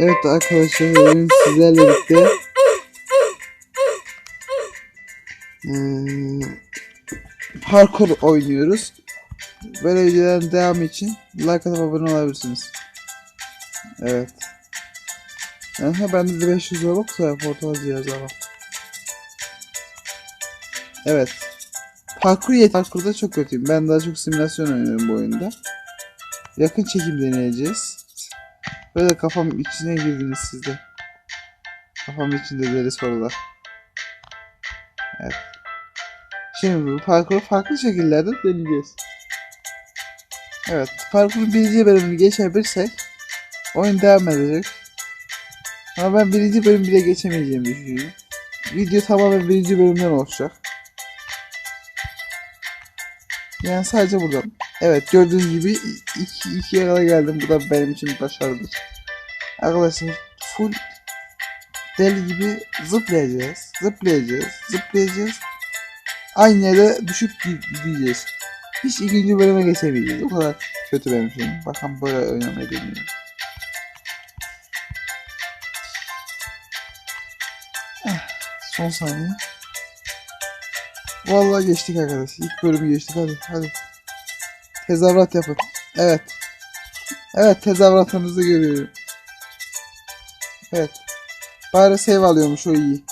Evet arkadaşlar bugün sizlerle birlikte hmm, parkur oynuyoruz. Böyle videoların devamı için like atıp abone olabilirsiniz. Evet. Aha bende de 500 Robux var portal cihazı ama. Evet. Parkur yet parkurda çok kötüyüm. Ben daha çok simülasyon oynuyorum bu oyunda. Yakın çekim deneyeceğiz. Böyle kafam içine girdiniz siz de. Kafam içinde deli sorular. Evet. Şimdi bu parkuru farklı şekillerde deneyeceğiz. Evet. Parkurun birinci bölümünü geçebilirsek oyun devam edecek. Ama ben birinci bölüm bile geçemeyeceğimi düşünüyorum. Video tamamen birinci bölümden oluşacak. Yani sadece buradan. Evet gördüğünüz gibi iki, iki yere geldim. Bu da benim için başarıdır. Arkadaşlar full deli gibi zıplayacağız. Zıplayacağız. Zıplayacağız. Aynı yere düşüp gideceğiz. Hiç ikinci bölüme geçemeyeceğiz. O kadar kötü benim şeyim. Bakın böyle oynamayı deniyorum. Eh, Son saniye. Vallahi geçtik arkadaşlar. İlk bölümü geçtik. Hadi hadi. Tezahürat yapın. Evet. Evet tezahüratınızı görüyorum. Evet. Bari save alıyormuş o iyi.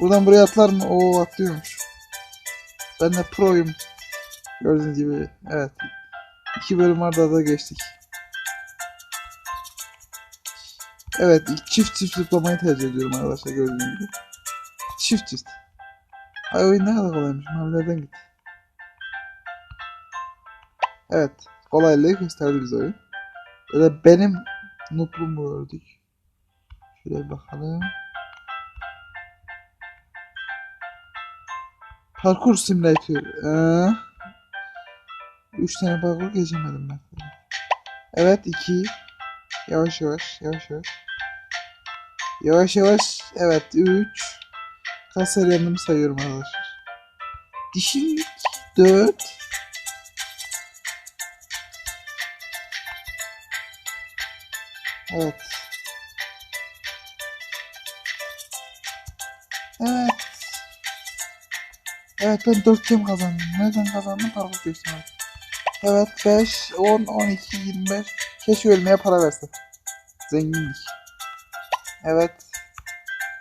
Buradan buraya atlar mı? Oo atlıyormuş. Ben de proyum. Gördüğünüz gibi. Evet. İki bölüm arda da geçtik. Evet çift çift zıplamayı tercih ediyorum arkadaşlar gördüğünüz gibi. Çift çift. Ay oyun ne kadar kolaymış. Mavilerden git. Evet. Kolaylığı gösterdi bize oyun. Böyle benim noobluğumu gördük. Şöyle bakalım. Parkur simülatör. Ee, üç tane parkur geçemedim ben. Evet iki. Yavaş yavaş yavaş yavaş. Yavaş yavaş. Evet 3. Kasar yanımı sayıyorum arkadaşlar. Dişim 4. Evet. Evet. Evet ben 4 gem kazandım. Nereden kazandım? Parkur geçtim. Evet 5, 10, 12, 25. Keşke ölmeye para verse. Zenginlik. Evet.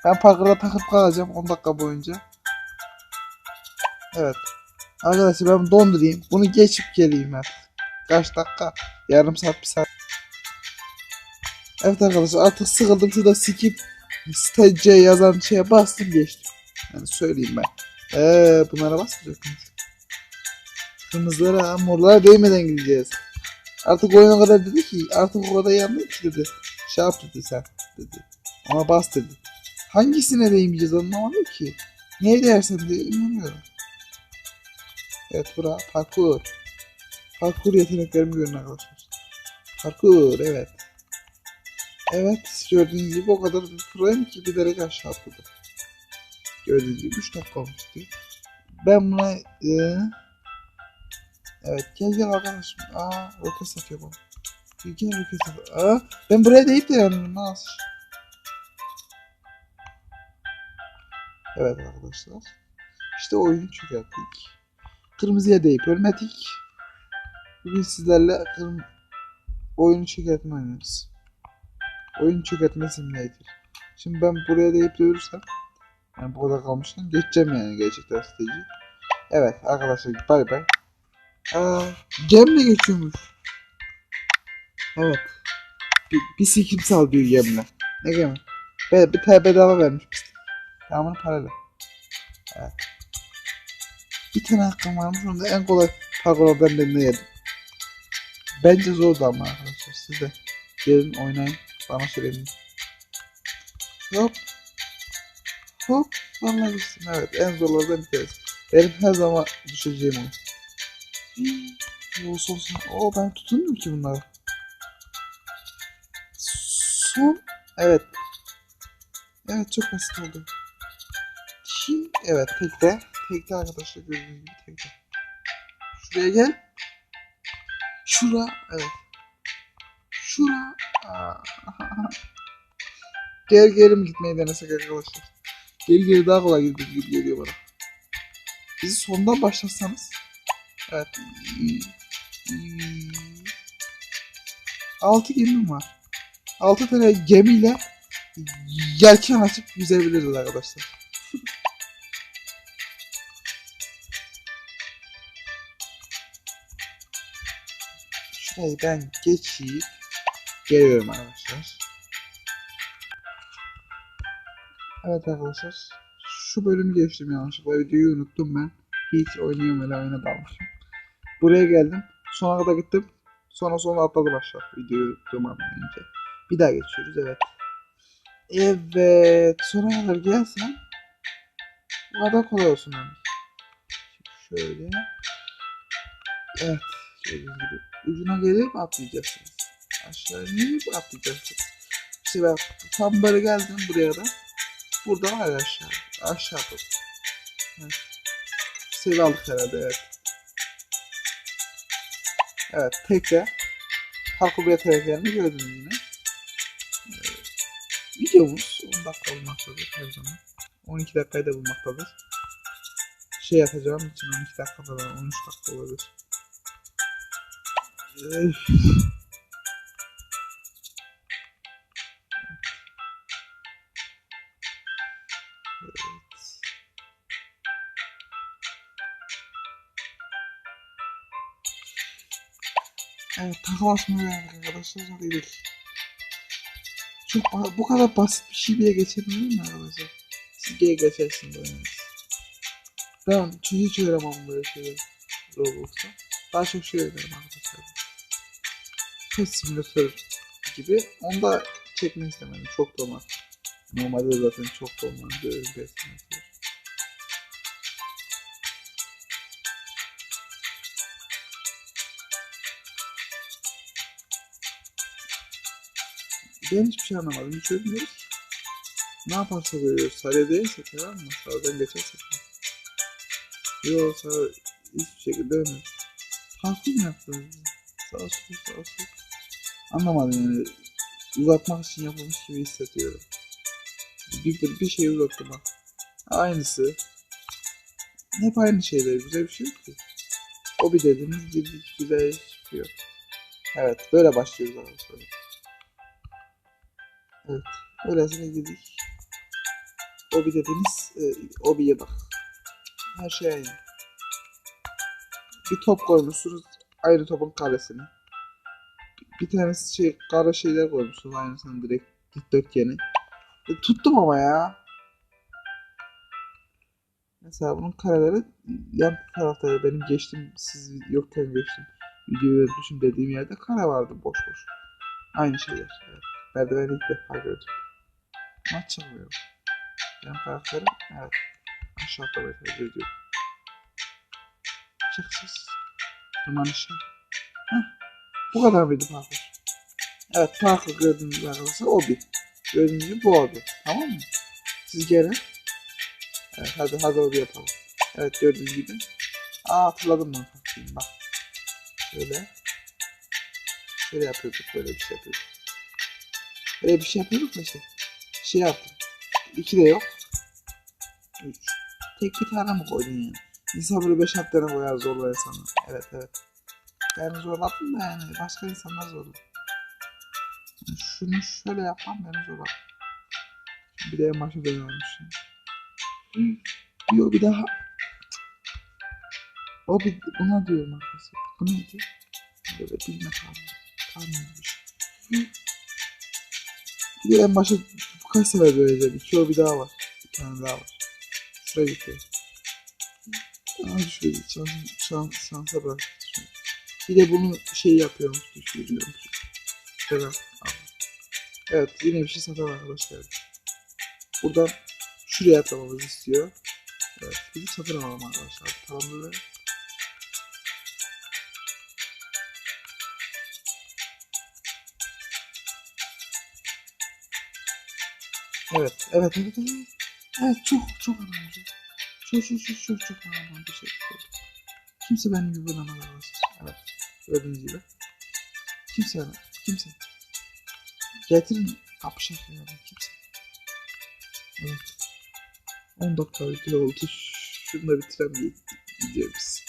Ben parkurda takıp kalacağım 10 dakika boyunca. Evet. Arkadaşlar ben dondurayım. Bunu geçip geleyim ben. Kaç dakika? Yarım saat bir saat. Evet arkadaşlar artık sıkıldım. Şurada skip stage yazan şeye bastım geçtim. Yani söyleyeyim ben. Eee bunlara basmayacak mıyız? Kırmızılara, morlara değmeden gideceğiz. Artık oyun o kadar dedi ki artık o kadar yandı ki dedi. Şey yap dedi sen dedi. Ama bas dedi. Hangisine değmeyeceğiz anlamadım ki. Neye değersen de inanıyorum. Evet bura parkur. Parkur yeteneklerimi görün arkadaşlar. Parkur evet. Evet gördüğünüz gibi o kadar proyum ki bir derece aşağı atladım. Gördüğünüz gibi 3 dakika olmuştu. Ben buna e, Evet gel gel arkadaşım. Aa roket satıyor bana. Gel roket satıyor. Aa ben buraya deyip de yanıyorum nasıl? Evet arkadaşlar. İşte oyunu çökerttik. Kırmızıya deyip ölmedik. Bugün sizlerle kırm oyunu çökertme oynuyoruz. Oyun çökertme simülatör. Şimdi ben buraya deyip de ölürsem yani bu kadar kalmışken geçeceğim yani gerçekten stajı. Evet arkadaşlar bay bay. Aa, gemle geçiyormuş. Evet. Bir, bir sikim sal bir gemle. Ne gemi? Be, bir tane bedava vermiş pislik. Tamamını parayla. Evet. Bir tane hakkım varmış. Onu da en kolay parkurlardan birine yedim. Bence zordu ama arkadaşlar. Siz de gelin oynayın. Bana söyleyin. Hop. Hop. Vallahi geçtim. Evet. En zorlardan bir tanesi. Benim her zaman düşeceğim oyun. Olsun olsun. Oo ben tutunmuyorum ki bunları. Son. Evet. Evet çok basit oldu. Evet tekte. Tekte arkadaşlar gördüğünüz gibi tekte. Şuraya gel. Şura. Evet. Şura. Geri geri mi gitmeyi denesek arkadaşlar? Geri geri daha kolay gidiyor gibi geliyor bana. Bizi sondan başlatsanız. Evet. 6 gemim var. 6 tane gemiyle yelken açıp yüzebiliriz arkadaşlar. Ben geçeyim. Geliyorum arkadaşlar. Evet arkadaşlar. Şu bölümü geçtim yanlışlıkla. Videoyu unuttum ben. Hiç oynuyorum öyle oyuna dalmışım. Buraya geldim. Sona kadar gittim. Sonra sonra atladım aşağı. Videoyu unuttum anlayınca. Bir daha geçiyoruz evet. Evet. Sona kadar gelsem bu kadar kolay olsun yani. Şöyle. Evet. Gördüğünüz gibi. Ucuna gelip atlayacaksınız. Aşağı inip atlayacaksınız. İşte ben tam böyle geldim buraya da. Burada var aşağı. Aşağı top. Evet. Save aldık herhalde evet. Evet tekrar parkur yeteneklerini gördünüz yine. Ee, videomuz 10 dakika olmaktadır her zaman. 12 dakikayı da bulmaktadır. Şey atacağım için 12 dakika falan 13 dakika olabilir. Evet. Takılaşmaya geldik arkadaşlar çok. Çok bu kadar basit bir şey bile geçebilir mi arkadaşlar? Siz geri geçersiniz oynarız. Ben hiç öğrenemem böyle şeyleri Roblox'ta. Daha çok şey öğrenirim arkadaşlar. Pet Simulator gibi. Onu da çekmek istemedim. Çok da olmaz. Normalde zaten çok da olmaz. Böyle bir Pet Simulator. Ben hiçbir şey anlamadım. Hiç çözmüyoruz. ki. Ne yaparsa böyle sarı değilse tamam mı? Sağdan geçersek. Yok sarı hiçbir şekilde ölmüyor. Parkur mu yaptınız? Sağ sol sağ sol. Anlamadım yani. Uzatmak için yapılmış gibi hissediyorum. Bir, bir, şey uzattım bak. Aynısı. Hep aynı şeyler. Güzel bir şey yok ki. O bir dediğiniz girdik. Güzel yok. Evet. Böyle başlıyoruz arkadaşlar. Evet. Öylesine girdik. Obi dediğiniz e, Obi'ye bak. Her şey aynı. Bir top koymuşsunuz. Ayrı topun karesini. Bir tanesi şey kara şeyler koymuşsunuz aynısını direkt dikdörtgeni. E, tuttum ama ya. Mesela bunun kareleri yan tarafta benim geçtim siz yokken geçtim. Videoyu yazmışım dediğim yerde kare vardı boş boş. Aynı şeyler. Evet. Merdiveni ilk defa gördüm. Ama çıkmıyorum. Yan tarafları evet. Aşağı tercih ediyorum. Çıksız. Tırmanışı. Heh. Bu kadar mıydı parkur? Evet parkur gördüğünüz gibi arkadaşlar o bir. Gördüğünüz gibi bu abi. Tamam mı? Siz gelin. Evet hadi hadi o bir yapalım. Evet gördüğünüz gibi. Aa hatırladım bunu taktiğini bak. Şöyle. Şöyle yapıyorduk böyle bir şey yapıyorduk. Böyle bir şey yapıyorduk mu işte. Şey yaptım. İki de yok. Üç. Tek bir tane mi koydun yani? İnsan böyle beş alt tane koyar zorlar insanı. Evet evet. Ben zorladım da yani başka insanlar zorladı. Yani şunu şöyle yapmam beni zorladı. Bir de en başa dönüyormuş. Yok bir daha. O bir buna diyorum arkadaşlar. Bu neydi? Böyle bilme kalmıyor. Kalmıyormuş. Bir de en başa bu kaç sefer böyle İki o bir daha var. Bir tane daha var. Şuraya gidiyor. Aa şöyle şans, şans, şansa bırak. Bir de bunu şey yapıyormuş, düşürüyormuş. Al. Evet, yine bir şey satan arkadaşlar. Buradan şuraya atlamamızı istiyor. Evet, bizi satın alalım arkadaşlar. Tamamdır. Evet, evet, evet, evet. Evet, çok, çok önemli. Çok, çok, çok, çok, çok önemli bir şey. Kimse benim gibi arkadaşlar. Evet, gördüğünüz gibi. Kimse yana. Kimse. Getirin kapışak ya. Kimse. Evet. 10 dakika video oldu. Şunu da bitirelim videomuz.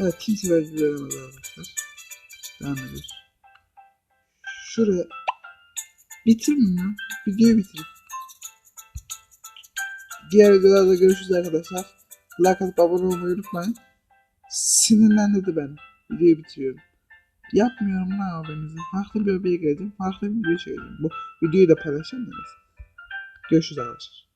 Evet kimse vergi veremez arkadaşlar. Devam ediyoruz. Şuraya bitirin ya. Videoyu bitirin. Diğer videolarda görüşürüz arkadaşlar. Like atıp abone olmayı unutmayın. Sinirlendirdi beni. Videoyu bitiriyorum. Yapmıyorum ne haberinizi. Farklı bir öbeğe geleceğim. Farklı bir video çekeceğim. Bu videoyu da paylaşacağım da. Görüşürüz arkadaşlar.